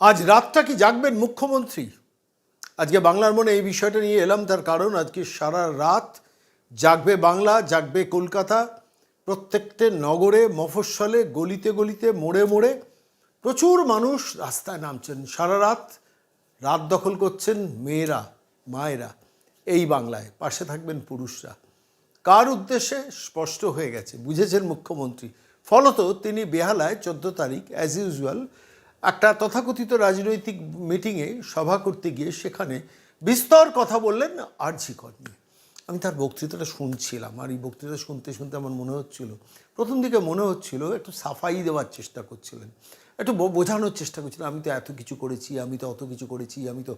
আজ রাতটা কি জাগবেন মুখ্যমন্ত্রী? আজকে বাংলার মনে এই বিষয়টা নিয়ে এলাম, তার কারণ আজকে সারা রাত জাগবে বাংলা, জাগবে কলকাতা, প্রত্যেকটা নগরে, মফস্বলে, গলিতে গলিতে, মোড়ে মোড়ে প্রচুর মানুষ রাস্তায় নামছেন। সারা রাত রাত দখল করছেন মেয়েরা, মায়েরা এই বাংলায়। পাশে থাকবেন পুরুষরা। কার উদ্দেশ্যে? স্পষ্ট হয়ে গেছে, বুঝেছেন মুখ্যমন্ত্রী। ফলত তিনি বেহালায় চোদ্দ তারিখ অ্যাজ ইউজুয়াল একটা তথাকথিত রাজনৈতিক মিটিংয়ে সভা করতে গিয়ে সেখানে বিস্তর কথা বললেন আরজি নিয়ে আমি তার বক্তৃতাটা শুনছিলাম আর এই বক্তৃতা শুনতে শুনতে আমার মনে হচ্ছিল, প্রথম দিকে মনে হচ্ছিল একটু সাফাই দেওয়ার চেষ্টা করছিলেন, একটু বোঝানোর চেষ্টা করছিলেন, আমি তো এত কিছু করেছি, আমি তো অত কিছু করেছি, আমি তো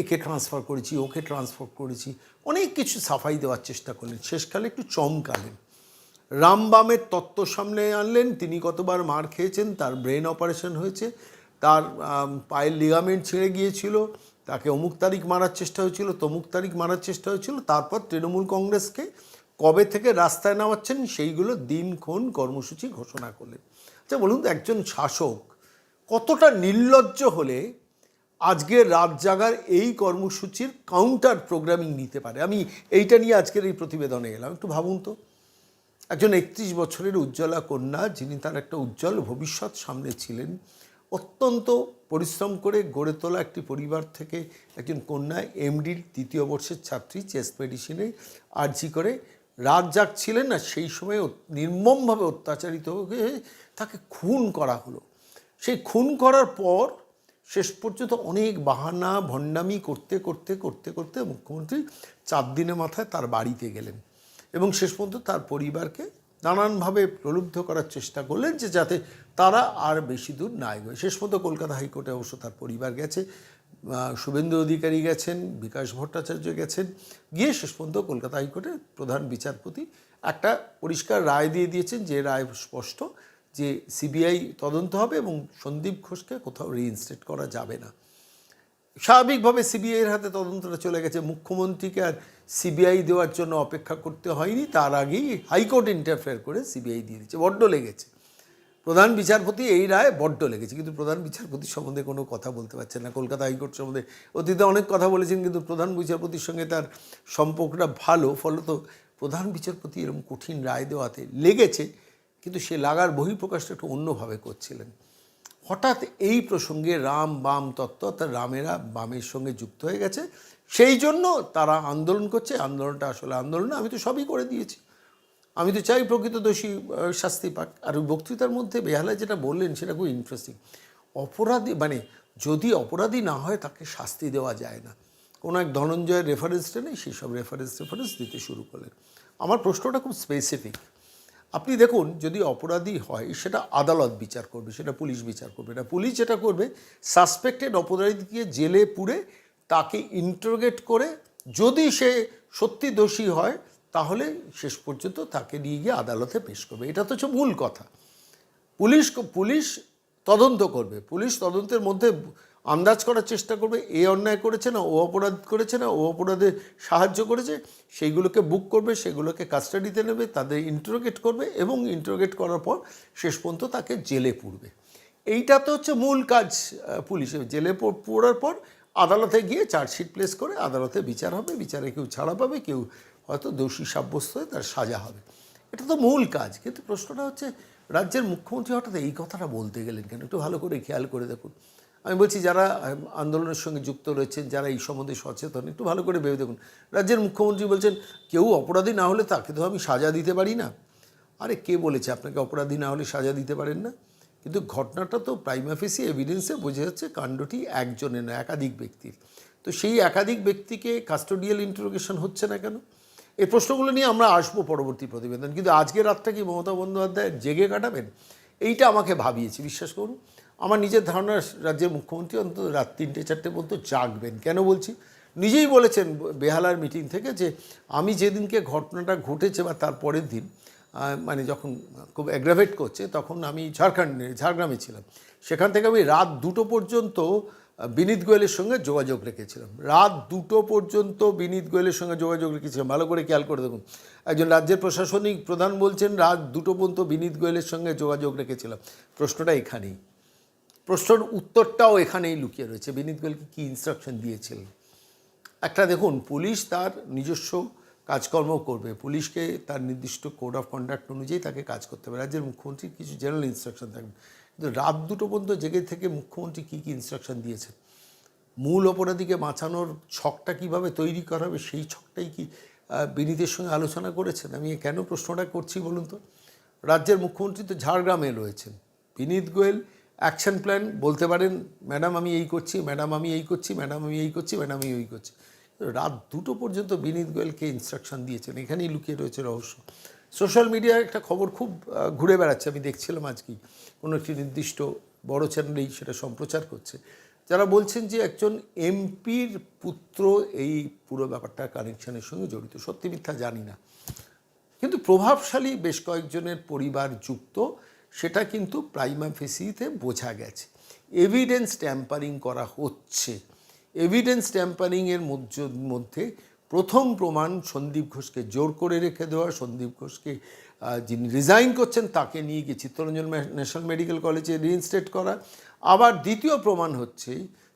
একে ট্রান্সফার করেছি, ওকে ট্রান্সফার করেছি, অনেক কিছু সাফাই দেওয়ার চেষ্টা করলেন, শেষকালে একটু চমকালেন। রামবামের তত্ত্ব সামনে আনলেন, তিনি কতবার মার খেয়েছেন, তার ব্রেন অপারেশন হয়েছে তার পায়ের লিগামেন্ট ছিঁড়ে গিয়েছিল, তাকে অমুক তারিখ মারার চেষ্টা হয়েছিল, তমুক তারিখ মারার চেষ্টা হয়েছিল, তারপর তৃণমূল কংগ্রেসকে কবে থেকে রাস্তায় নামাচ্ছেন সেইগুলো দিনক্ষণ কর্মসূচি ঘোষণা করলেন। আচ্ছা বলুন তো একজন শাসক কতটা নির্লজ্জ হলে আজকে রাত জাগার এই কর্মসূচির কাউন্টার প্রোগ্রামিং নিতে পারে? আমি এইটা নিয়ে আজকের এই প্রতিবেদনে এলাম, একটু ভাবুন তো। একজন একত্রিশ বছরের উজ্জ্বলা কন্যা, যিনি তার একটা উজ্জ্বল ভবিষ্যৎ সামনে ছিলেন অত্যন্ত পরিশ্রম করে গড়ে তোলা একটি পরিবার থেকে একজন কন্যা এমডির দ্বিতীয় বর্ষের ছাত্রী চেস্ট মেডিসিনে আর্জি করে রাত জাগছিলেন না সেই সময় নির্মমভাবে অত্যাচারিত হয়ে তাকে খুন করা হলো। সেই খুন করার পর শেষ পর্যন্ত অনেক বাহানা, ভণ্ডামি করতে করতে করতে করতে মুখ্যমন্ত্রী চার দিনের মাথায় তার বাড়িতে গেলেন এবং শেষ পর্যন্ত তার পরিবারকে নানানভাবে প্রলুব্ধ করার চেষ্টা করলেন যে যাতে তারা আর বেশি দূর না এগোয়। শেষ পর্যন্ত কলকাতা হাইকোর্টে অবশ্য তার পরিবার গেছে। শুভেন্দু অধিকারী গেছেন, বিকাশ ভট্টাচার্য গেছেন। গিয়ে শেষ পর্যন্ত কলকাতা হাইকোর্টের প্রধান বিচারপতি একটা পরিষ্কার রায় দিয়ে দিয়েছেন যে রায় স্পষ্ট যে সিবিআই তদন্ত হবে এবং সন্দীপ ঘোষকে কোথাও রিইনস্টেট করা যাবে না। স্বাভাবিকভাবে সিবিআইয়ের হাতে তদন্তটা চলে গেছে। মুখ্যমন্ত্রীকে আর সিবিআই দেওয়ার জন্য অপেক্ষা করতে হয়নি। তার আগেই হাইকোর্ট ইন্টারফেয়ার করে সিবিআই দিয়ে দিচ্ছে বড্ড লেগেছে। প্রধান বিচারপতি এই রায় বড্ড লেগেছে। কিন্তু প্রধান বিচারপতি সম্বন্ধে কোনো কথা বলতে পারছেন না। কলকাতা হাইকোর্ট সম্বন্ধে অতীতে অনেক কথা বলেছেন, কিন্তু প্রধান বিচারপতির সঙ্গে তার সম্পর্কটা ভালো। ফলত প্রধান বিচারপতি এরকম কঠিন রায় দেওয়াতে লেগেছে, কিন্তু সে লাগার বহিঃপ্রকাশটা একটু অন্যভাবে করছিলেন। হঠাৎ এই প্রসঙ্গে রাম বাম তত্ত্ব, অর্থাৎ রামেরা বামের সঙ্গে যুক্ত হয়ে গেছে। সেই জন্য তারা আন্দোলন করছে। আন্দোলনটা আসলে আন্দোলন আমি তো সবই করে দিয়েছি। আমি তো চাই প্রকৃত দোষী শাস্তি পাক। আর ওই বক্তৃতার মধ্যে বেহালায় যেটা বললেন, সেটা খুব ইন্টারেস্টিং অপরাধী মানে যদি অপরাধী না হয়, তাকে শাস্তি দেওয়া যায় না। কোনো এক ধনঞ্জয়ের রেফারেন্সটা নেই, সেই সব রেফারেন্স রেফারেন্স দিতে শুরু করলেন। আমার প্রশ্নটা খুব স্পেসিফিক আপনি দেখুন, যদি অপরাধী হয়, সেটা আদালত বিচার করবে, সেটা পুলিশ বিচার করবে। না, পুলিশ যেটা করবে সাসপেক্টেড অপরাধীকে জেলে পুড়ে তাকে ইন্টারোগেট করে, যদি সে সত্যি দোষী হয়, তাহলে শেষ পর্যন্ত তাকে নিয়ে গিয়ে আদালতে পেশ করবে। এটা তো হচ্ছে মূল কথা। পুলিশ পুলিশ তদন্ত করবে। পুলিশ তদন্তের মধ্যে আন্দাজ করার চেষ্টা করবে, এ অন্যায় করেছে না, ও অপরাধ করেছে না, ও অপরাধে সাহায্য করেছে, সেইগুলোকে বুক করবে, সেগুলোকে কাস্টাডিতে নেবে, তাদের ইন্টারোগেট করবে এবং ইন্টারোগেট করার পর শেষ পর্যন্ত তাকে জেলে পুরবে এইটা তো হচ্ছে মূল কাজ পুলিশের। জেলে পড়ার পর আদালতে গিয়ে চার্জশিট প্লেস করে, আদালতে বিচার হবে, বিচারে কেউ ছাড়া পাবে, কেউ হয়তো দোষী সাব্যস্ত হয়ে তার সাজা হবে। এটা তো মূল কাজ, কিন্তু প্রশ্নটা হচ্ছে, রাজ্যের মুখ্যমন্ত্রী হঠাৎ এই কথাটা বলতে গেলেন কেন? একটু ভালো করে খেয়াল করে দেখুন। আমি বলছি যারা আন্দোলনের সঙ্গে যুক্ত রয়েছেন, যারা এই সম্বন্ধে সচেতন, একটু ভালো করে ভেবে দেখুন। রাজ্যের মুখ্যমন্ত্রী বলছেন, কেউ অপরাধী না হলে তাকে তো আমি সাজা দিতে পারি না। আরে, কে বলেছে আপনাকে অপরাধী না হলে সাজা দিতে পারেন না? কিন্তু ঘটনাটা তো প্রাইমাফেসি এভিডেন্সে বোঝা যাচ্ছে কাণ্ডটি একজনের না একাধিক ব্যক্তির। তো সেই একাধিক ব্যক্তিকে কাস্টোডিয়াল ইন্টারোগেশন হচ্ছে না কেন? এই প্রশ্নগুলো নিয়ে আমরা আসব পরবর্তী প্রতিবেদন। কিন্তু আজকের রাতটা কি মমতা বন্দ্যোপাধ্যায় জেগে কাটাবেন? এইটা আমাকে ভাবিয়েছে, বিশ্বাস করুন। আমার নিজের ধারণা, রাজ্যের মুখ্যমন্ত্রী অন্তত রাত তিনটে, চারটে পর্যন্ত জাগবেন। কেন বলছি? নিজেই বলেছেন বেহালার মিটিং থেকে যে আমি যেদিনকে ঘটনাটা ঘটেছে বা তার পরের দিন মানে যখন খুব অ্যাগ্রাভেট করছে, তখন আমি ঝাড়খণ্ডে, ঝাড়গ্রামে ছিলাম। সেখান থেকে আমি রাত দুটো পর্যন্ত বিনীত গোয়েলের সঙ্গে যোগাযোগ রেখেছিলাম। রাত দুটো পর্যন্ত বিনীত গোয়েলের সঙ্গে যোগাযোগ রেখেছিলাম। ভালো করে খেয়াল করে দেখুন। একজন রাজ্যের প্রশাসনিক প্রধান বলছেন, রাত দুটো পর্যন্ত বিনীত গোয়েলের সঙ্গে যোগাযোগ রেখেছিলাম। প্রশ্নটা এখানেই। প্রশ্নের উত্তরটাও এখানেই লুকিয়ে রয়েছে। বিনীত গোয়েলকে কী ইনস্ট্রাকশন দিয়েছিলেন একটা দেখুন, পুলিশ তার নিজস্ব কাজকর্ম করবে। পুলিশকে তার নির্দিষ্ট কোড অফ কন্ডাক্ট অনুযায়ী তাকে কাজ করতে হবে। রাজ্যের মুখ্যমন্ত্রীর কিছু জেনারেল ইনস্ট্রাকশন থাকবে। কিন্তু রাত দুটো পর্যন্ত জেগে থেকে মুখ্যমন্ত্রী কী কী ইনস্ট্রাকশন দিয়েছেন? মূল অপরাধীকে বাঁচানোর ছকটা কীভাবে তৈরি করা হবে, সেই ছকটাই কি বিনীতের সঙ্গে আলোচনা করেছেন? আমি কেন প্রশ্নটা করছি বলুন তো? রাজ্যের মুখ্যমন্ত্রী তো ঝাড়গ্রামে রয়েছেন। বিনীত গোয়েল অ্যাকশন প্ল্যান বলতে পারেন, ম্যাডাম, আমি এই করছি, ম্যাডাম, আমি এই করছি, ম্যাডাম, আমি এই করছি, ম্যাডাম, আমি ওই করছি। রাত দুটো পর্যন্ত বিনীত গোয়েলকে ইনস্ট্রাকশন দিয়েছেন। এখানেই লুকিয়ে রয়েছে রহস্য। সোশ্যাল মিডিয়ায় একটা খবর খুব ঘুরে বেড়াচ্ছে। আমি দেখছিলাম আজকেই। কোনো একটি নির্দিষ্ট বড় চ্যানেলেই সেটা সম্প্রচার করছে। যারা বলছেন যে একজন এমপির পুত্র এই পুরো ব্যাপারটা কানেকশনের সঙ্গে জড়িত, সত্যি মিথ্যা জানি না। কিন্তু প্রভাবশালী বেশ কয়েকজনের পরিবার যুক্ত। সেটা কিন্তু প্রাইমা ফেসিতে বোঝা গেছে। এভিডেন্স ট্যাম্পারিং করা হচ্ছে। এভিডেন্স ট্যাম্পারিংয়ের মধ্যে প্রথম প্রমাণ সন্দীপ ঘোষকে জোর করে রেখে দেওয়া। সন্দীপ ঘোষকে যিনি রিজাইন করছেন, তাকে নিয়ে গিয়ে চিত্তরঞ্জন ন্যাশনাল মেডিকেল কলেজে রিইনস্টেট করা। আবার দ্বিতীয় প্রমাণ হচ্ছে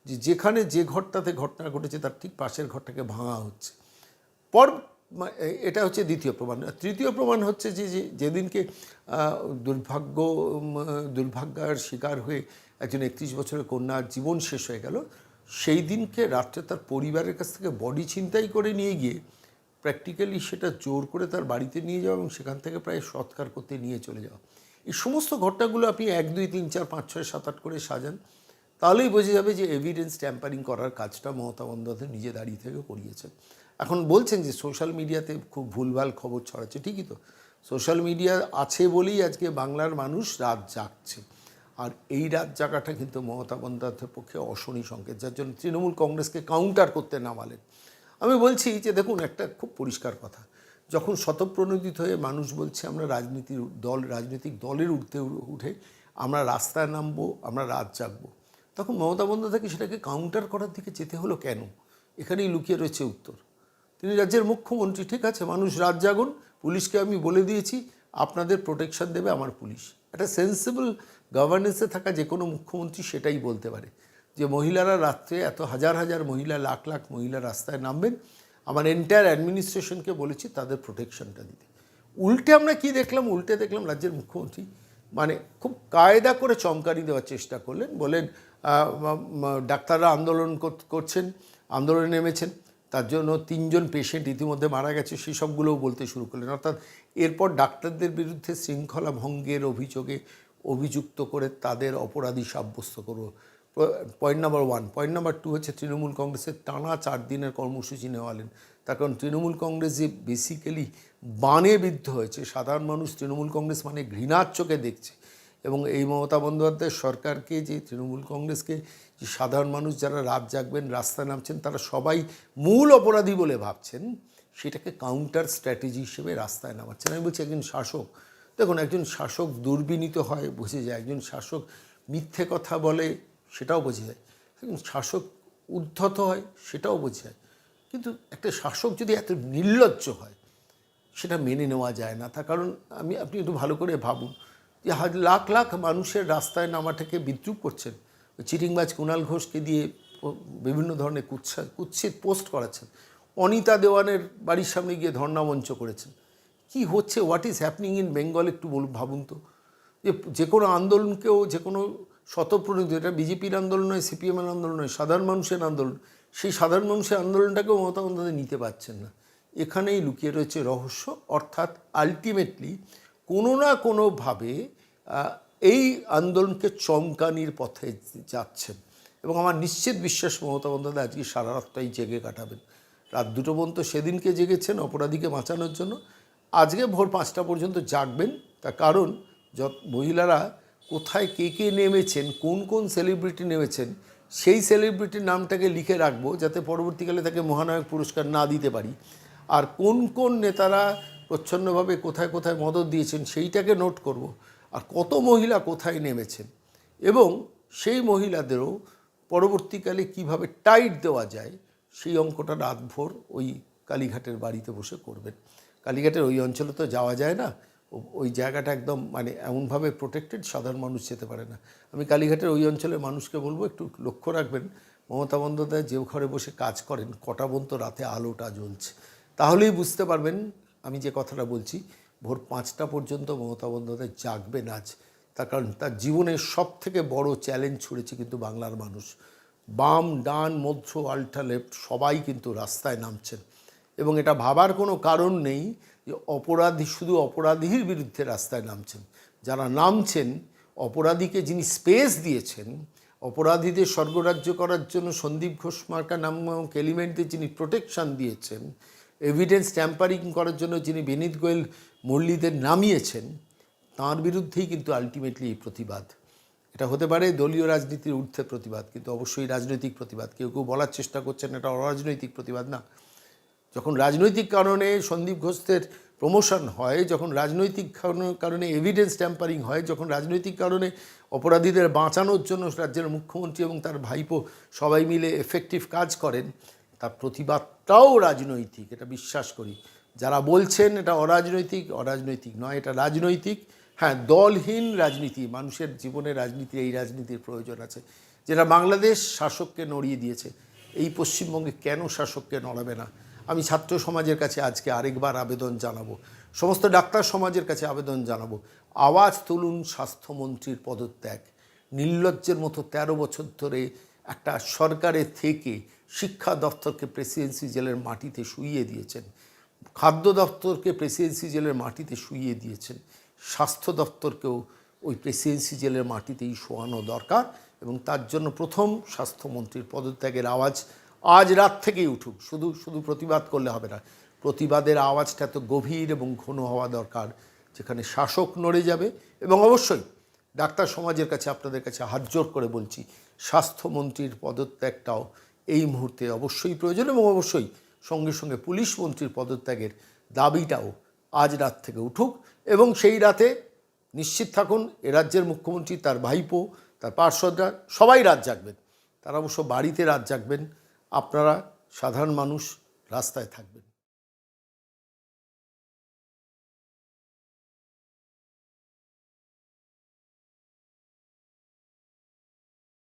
যে যেখানে যে ঘরটাতে ঘটনা ঘটেছে, তার ঠিক পাশের ঘরটাকে ভাঙা হচ্ছে। পর এটা হচ্ছে দ্বিতীয় প্রমাণ। তৃতীয় প্রমাণ হচ্ছে যে যেদিনকে দুর্ভাগ্য দুর্ভাগ্যার শিকার হয়ে একজন একত্রিশ বছরের কন্যার জীবন শেষ হয়ে গেল, সেই দিনকে রাত্রে তার পরিবারের কাছ থেকে বডি ছিনতাই করে নিয়ে গিয়ে প্র্যাকটিক্যালি সেটা জোর করে তার বাড়িতে নিয়ে যাওয়া এবং সেখান থেকে প্রায় সৎকার করতে নিয়ে চলে যাওয়া। এই সমস্ত ঘটনাগুলো আপনি এক, দুই, তিন, চার, পাঁচ, ছয়, সাত, আট করে সাজান, তাহলেই বোঝা যাবে যে এভিডেন্স ট্যাম্পারিং করার কাজটা মমতা বন্দ্যোপাধ্যায় নিজে দাঁড়িয়ে থেকে করিয়েছেন। এখন বলছেন যে সোশ্যাল মিডিয়াতে খুব ভুলভাল খবর ছড়াচ্ছে, ঠিকই তো। সোশ্যাল মিডিয়া আছে বলেই আজকে বাংলার মানুষ রাত জাগছে। আর এই রাত জাগাটা কিন্তু মমতা বন্দ্যোপাধ্যায়ের পক্ষে অশনি সংকেত, যার জন্য তৃণমূল কংগ্রেসকে কাউন্টার করতে নামালেন। আমি বলছি যে দেখুন, একটা খুব পরিষ্কার কথা। যখন শতপ্রণোদিত হয়ে মানুষ বলছে, আমরা রাজনীতির দল, রাজনৈতিক দলের উঠতে উঠে আমরা রাস্তায় নামবো, আমরা রাত জাগবো। তখন মমতা বন্দ্যোপাধ্যায়কে সেটাকে কাউন্টার করার দিকে যেতে হলো কেন? এখানেই লুকিয়ে রয়েছে উত্তর। তিনি রাজ্যের মুখ্যমন্ত্রী, ঠিক আছে? মানুষ রাত জাগুন, পুলিশকে আমি বলে দিয়েছি, আপনাদের প্রোটেকশন দেবে আমার পুলিশ। একটা সেন্সিবল গভর্নেন্সে থাকা যে কোনো মুখ্যমন্ত্রী সেটাই বলতে পারে। যে মহিলারা রাত্রে এত হাজার হাজার মহিলা, লাখ লাখ মহিলা রাস্তায় নামবেন, আমার এন্টায়ার অ্যাডমিনিস্ট্রেশনকে বলেছি তাদের প্রোটেকশনটা দিতে। উল্টে আমরা কি দেখলাম? উল্টে দেখলাম রাজ্যের মুখ্যমন্ত্রী মানে খুব কায়দা করে চমকানি দেওয়ার চেষ্টা করলেন। বলেন ডাক্তাররা আন্দোলন করছেন, আন্দোলনে নেমেছেন। তার জন্য তিনজন পেশেন্ট ইতিমধ্যে মারা গেছে, সেই সবগুলোও বলতে শুরু করলেন। অর্থাৎ এরপর ডাক্তারদের বিরুদ্ধে শৃঙ্খলা ভঙ্গের অভিযোগে অভিযুক্ত করে তাদের অপরাধী সাব্যস্ত করব। Point number one point number two হচ্ছে তৃণমূল কংগ্রেসের টানা চার দিনের কর্মসূচি নেওয়ালেন। তার কারণ তৃণমূল কংগ্রেস যে বেসিক্যালি বানে বিদ্ধ হয়েছে, সাধারণ মানুষ তৃণমূল কংগ্রেস মানে ঘৃণার চোখে দেখছে। এবং এই মমতা বন্দ্যোপাধ্যায় সরকারকে, যে তৃণমূল কংগ্রেসকে, যে সাধারণ মানুষ যারা রাত জাগবেন, রাস্তায় নামছেন, তারা সবাই মূল অপরাধী বলে ভাবছেন, সেটাকে কাউন্টার স্ট্র্যাটেজি হিসেবে রাস্তায় নামাচ্ছেন। আমি বলছি, একজন শাসক, দেখুন, একজন শাসক দুর্বিনীত হয়, বোঝে যায়। একজন শাসক মিথ্যে কথা বলে, সেটাও বোঝে যায়। একজন শাসক উদ্ধত হয়, সেটাও বোঝে যায়। কিন্তু একটা শাসক যদি এত নির্লজ্জ হয়, সেটা মেনে নেওয়া যায় না। তার কারণ আমি, আপনি একটু ভালো করে ভাবুন লাখ লাখ মানুষের রাস্তায় নামাটাকে বিদ্রুপ করছেন। চিটিংবাজ কুণাল ঘোষকে দিয়ে বিভিন্ন ধরনের কুৎসা, কুৎসিত পোস্ট করাচ্ছেন। অনিতা দেওয়ানের বাড়ির সামনে গিয়ে ধর্ণামঞ্চ করেছেন। কি হচ্ছে? What is happening in Bengal একটু বলুন, ভাবুন তো। যে যে কোনো আন্দোলনকেও, যে কোনো শতপ্রণীত এটা বিজেপির আন্দোলন নয়, সিপিএমের আন্দোলন নয়, সাধারণ মানুষের আন্দোলন। সেই সাধারণ মানুষের আন্দোলনটাকেও মমতা নিতে পারছেন না। এখানেই লুকিয়ে রয়েছে রহস্য। অর্থাৎ আলটিমেটলি কোনো না কোনোভাবে এই আন্দোলনকে চমকানির পথে যাচ্ছেন। এবং আমার নিশ্চিত বিশ্বাস, মমতা বন্দ্যোপাধ্যায়, আজকে সারা রাতটাই জেগে কাটাবেন। রাত দুটো পর্যন্ত সেদিনকে জেগেছেন অপরাধীকে বাঁচানোর জন্য। আজকে ভোর পাঁচটা পর্যন্ত জাগবেন। তার কারণ, যত মহিলারা কোথায় কে কে নেমেছেন, কোন কোন সেলিব্রিটি নেমেছেন, সেই সেলিব্রিটির নামটাকে লিখে রাখব, যাতে পরবর্তীকালে তাকে মহানায়ক পুরস্কার না দিতে পারি। আর কোন কোন নেতারা প্রচ্ছন্নভাবে কোথায় কোথায় মদত দিয়েছেন সেইটাকে নোট করব। আর কত মহিলা কোথায় নেমেছেন? এবং সেই মহিলাদেরও পরবর্তীকালে কীভাবে টাইট দেওয়া যায়, সেই অঙ্কটা রাতভর ওই কালীঘাটের বাড়িতে বসে করবেন। কালীঘাটের ওই অঞ্চলে তো যাওয়া যায় না। ওই জায়গাটা একদম মানে এমনভাবে প্রোটেক্টেড সাধারণ মানুষ যেতে পারে না। আমি কালীঘাটের ওই অঞ্চলের মানুষকে বলব, একটু লক্ষ্য রাখবেন, মমতা বন্দ্যোপাধ্যায় যে ঘরে বসে কাজ করেন, কটা পর্যন্ত রাতে আলোটা জ্বলছে। তাহলেই বুঝতে পারবেন আমি যে কথাটা বলছি, ভোর পাঁচটা পর্যন্ত মমতা বন্দ্যোপাধ্যায় জাগবে আজ তার কারণ তার জীবনের সব থেকে বড় চ্যালেঞ্জ ছুড়েছে কিন্তু বাংলার মানুষ। বাম, ডান, মধ্য আল্ট্রা লেফট সবাই কিন্তু রাস্তায় নামছেন। এবং এটা ভাবার কোনো কারণ নেই যে অপরাধী, শুধু অপরাধীর বিরুদ্ধে রাস্তায় নামছেন। যারা নামছেন, অপরাধীকে যিনি স্পেস দিয়েছেন, অপরাধীদের স্বর্গরাজ্য করার জন্য সন্দীপ ঘোষ মার্কা নামক এলিমেন্টদের যিনি প্রোটেকশন দিয়েছেন এভিডেন্স ট্যাম্পারিং করার জন্য যিনি বিনীত গোয়েল মুরলীদের নামিয়েছেন, তার বিরুদ্ধেই কিন্তু আলটিমেটলি এই প্রতিবাদ। এটা হতে পারে দলীয় রাজনীতির ঊর্ধ্বে প্রতিবাদ, কিন্তু অবশ্যই রাজনৈতিক প্রতিবাদ। কেউ কেউ বলার চেষ্টা করছেন এটা অরাজনৈতিক প্রতিবাদ না। যখন রাজনৈতিক কারণে সন্দীপ ঘোষের প্রমোশন হয়, যখন রাজনৈতিক কারণে এভিডেন্স ট্যাম্পারিং হয়, যখন রাজনৈতিক কারণে অপরাধীদের বাঁচানোর জন্য রাজ্যের মুখ্যমন্ত্রী এবং তার ভাইপো সবাই মিলে এফেক্টিভ কাজ করেন তার প্রতিবাদটাও রাজনৈতিক, এটা বিশ্বাস করি। যারা বলছেন এটা অরাজনৈতিক অরাজনৈতিক নয়, এটা রাজনৈতিক। হ্যাঁ দলহীন রাজনীতি, মানুষের জীবনে রাজনীতি, এই রাজনীতির প্রয়োজন আছে। যেটা বাংলাদেশ শাসককে নড়িয়ে দিয়েছে, এই পশ্চিমবঙ্গে কেন শাসককে নড়াবে না? আমি ছাত্র সমাজের কাছে আজকে আরেকবার আবেদন জানাব। সমস্ত ডাক্তার সমাজের কাছে আবেদন জানাব। আওয়াজ তুলুন স্বাস্থ্যমন্ত্রীর পদত্যাগ। নির্লজ্জের মতো ১৩ বছর ধরে একটা সরকারের থেকে শিক্ষা দপ্তরকে প্রেসিডেন্সি জেলের মাটিতে শুইয়ে দিয়েছেন। খাদ্য দপ্তরকে প্রেসিডেন্সি জেলের মাটিতে শুইয়ে দিয়েছেন। স্বাস্থ্য দপ্তরকেও ওই প্রেসিডেন্সি জেলের মাটিতেই শোয়ানো দরকার এবং তার জন্য প্রথম স্বাস্থ্যমন্ত্রীর পদত্যাগের আওয়াজ আজ রাত থেকেই উঠুক। শুধু শুধু প্রতিবাদ করলে হবে না, প্রতিবাদের আওয়াজটা এত গভীর এবং ঘন হওয়া দরকার যেখানে শাসক নড়ে যাবে এবং অবশ্যই ডাক্তার সমাজের কাছে আপনাদের কাছে হাত জোর করে বলছি, স্বাস্থ্যমন্ত্রীর পদত্যাগটাও এই মুহূর্তে অবশ্যই প্রয়োজন এবং অবশ্যই সঙ্গে সঙ্গে পুলিশ মন্ত্রীর পদত্যাগের দাবিটাও আজ রাত থেকে উঠুক এবং সেই রাতে নিশ্চিত থাকুন এ রাজ্যের মুখ্যমন্ত্রী, তার ভাইপো, তার পার্শ্বদরা সবাই রাত জাগবেন। তারা অবশ্য বাড়িতে রাত জাগবেন। আপনারা সাধারণ মানুষ রাস্তায় থাকবেন।